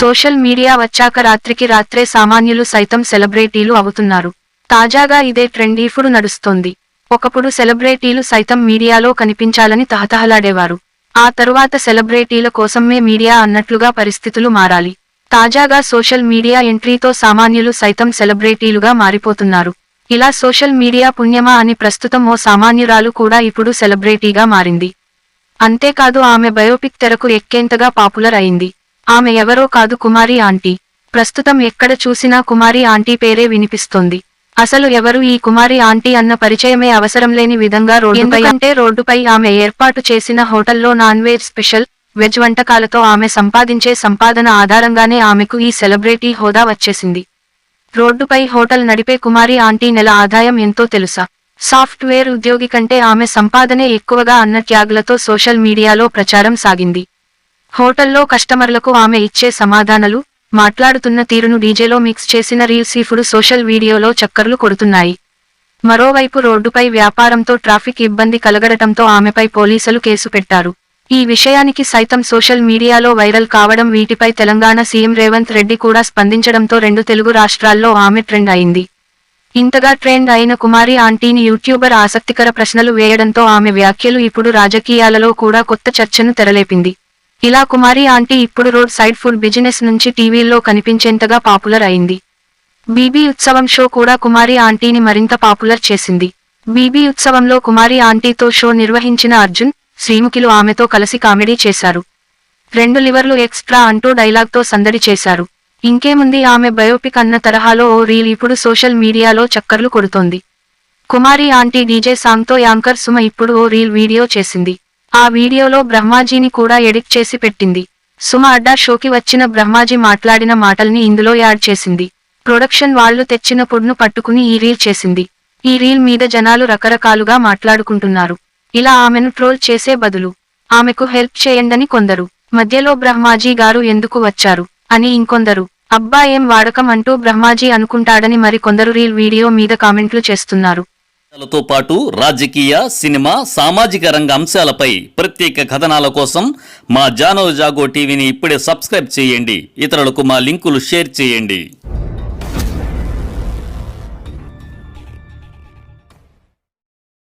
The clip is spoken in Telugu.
సోషల్ మీడియా వచ్చాక రాత్రికి రాత్రే సామాన్యులు సైతం సెలబ్రిటీలు అవుతున్నారు. తాజాగా ఇదే ట్రెండ్ ఇప్పుడు నడుస్తోంది. ఒకప్పుడు సెలబ్రిటీలు సైతం మీడియాలో కనిపించాలని తహతహలాడేవారు. ఆ తరువాత సెలబ్రిటీల కోసమే మీడియా అన్నట్లుగా పరిస్థితులు మారాలి. తాజాగా సోషల్ మీడియా ఎంట్రీతో సామాన్యులు సైతం సెలబ్రిటీలుగా మారిపోతున్నారు. ఇలా సోషల్ మీడియా పుణ్యమా అని ప్రస్తుతం ఓ సామాన్యురాలు కూడా ఇప్పుడు సెలబ్రిటీగా మారింది. అంతేకాదు ఆమె బయోపిక్ తెరకు ఎక్కేంతగా పాపులర్ అయింది. ఆమె ఎవరో కాదు కుమారి ఆంటీ. ప్రస్తుతం ఎక్కడ చూసినా కుమారి ఆంటీ పేరే వినిపిస్తోంది. అసలు ఎవరు ఈ కుమారి ఆంటీ అన్న పరిచయమే అవసరం లేని విధంగా రోడ్డుపై అంటే రోడ్డుపై ఆమె ఏర్పాటు చేసిన హోటల్లో నాన్ వెజ్ స్పెషల్ వెజ్ వంటకాలతో ఆమె సంపాదించే సంపాదన ఆధారంగానే ఆమెకు ఈ సెలబ్రిటీ హోదా వచ్చేసింది. రోడ్డుపై హోటల్ నడిపే కుమారి ఆంటీ నెల ఆదాయం ఎంతో తెలుసా? సాఫ్ట్వేర్ ఉద్యోగి కంటే ఆమె సంపాదనే ఎక్కువగా అన్న త్యాగులతో సోషల్ మీడియాలో ప్రచారం సాగింది. హోటల్లో కస్టమర్లకు ఆమె ఇచ్చే సమాధానాలు మాట్లాడుతున్న తీరును డీజేలో మిక్స్ చేసిన రీల్స్ ఇప్పుడు సోషల్ వీడియోలో చక్కర్లు కొడుతున్నాయి. మరోవైపు రోడ్డుపై వ్యాపారంతో ట్రాఫిక్ ఇబ్బంది కలగడటంతో ఆమెపై పోలీసులు కేసు పెట్టారు. ఈ విషయానికి సైతం సోషల్ మీడియాలో వైరల్ కావడం వీటిపై తెలంగాణ సీఎం రేవంత్ రెడ్డి కూడా స్పందించడంతో రెండు తెలుగు రాష్ట్రాల్లో ఆమె ట్రెండ్ అయింది. ఇంతగా ట్రెండ్ అయిన కుమారి ఆంటీని యూట్యూబర్ ఆసక్తికర ప్రశ్నలు వేయడంతో ఆమె వ్యాఖ్యలు ఇప్పుడు రాజకీయాలలో కూడా కొత్త చర్చను తెరలేపింది. ఇలా కుమారి ఆంటీ ఇప్పుడు రోడ్ సైడ్ ఫుడ్ బిజినెస్ నుంచి టీవీల్లో కనిపించేంతగా పాపులర్ అయింది. బీబీ ఉత్సవం షో కూడా కుమారి ఆంటీని మరింత పాపులర్ చేసింది. బీబీ ఉత్సవంలో కుమారి ఆంటీతో షో నిర్వహించిన అర్జున్ శ్రీముఖిలు ఆమెతో కలిసి కామెడీ చేశారు. రెండు లివర్లు ఎక్స్ట్రా అంటూ డైలాగ్తో సందడి చేశారు. ఇంకేముంది ఆమె బయోపిక్ అన్న తరహాలో ఓ రీల్ ఇప్పుడు సోషల్ మీడియాలో చక్కర్లు కొడుతోంది. కుమారి ఆంటీ డీజే సాంగ్తో యాంకర్ సుమ ఇప్పుడు ఓ రీల్ వీడియో చేసింది. ఆ వీడియోలో బ్రహ్మాజీని కూడా ఎడిట్ చేసి పెట్టింది. సుమ అడ్డా షోకి వచ్చిన బ్రహ్మాజీ మాట్లాడిన మాటల్ని ఇందులో యాడ్ చేసింది. ప్రొడక్షన్ వాళ్ళు తెచ్చిన పొడ్ను పట్టుకుని ఈ రీల్ చేసింది. ఈ రీల్ మీద జనాలు రకరకాలుగా మాట్లాడుకుంటున్నారు. ఇలా ఆమెను ట్రోల్ చేసే బదులు ఆమెకు హెల్ప్ చేయండని కొందరు. మధ్యలో బ్రహ్మాజీ గారు ఎందుకు వచ్చారు? అని ఇంకొందరు. అబ్బా ఏం వాడకం అంటూ బ్రహ్మాజీ అనుకుంటాడని మరి కొందరు రీల్ వీడియో మీద కామెంట్లు చేస్తున్నారు. తో పాటు రాజకీయ సినిమా సామాజిక రంగ అంశాలపై ప్రత్యేక కథనాల కోసం మా జానో జాగో టీవీని ఇప్పుడే సబ్స్క్రైబ్ చేయండి. ఇతరులకు మా లింకులు షేర్ చేయండి.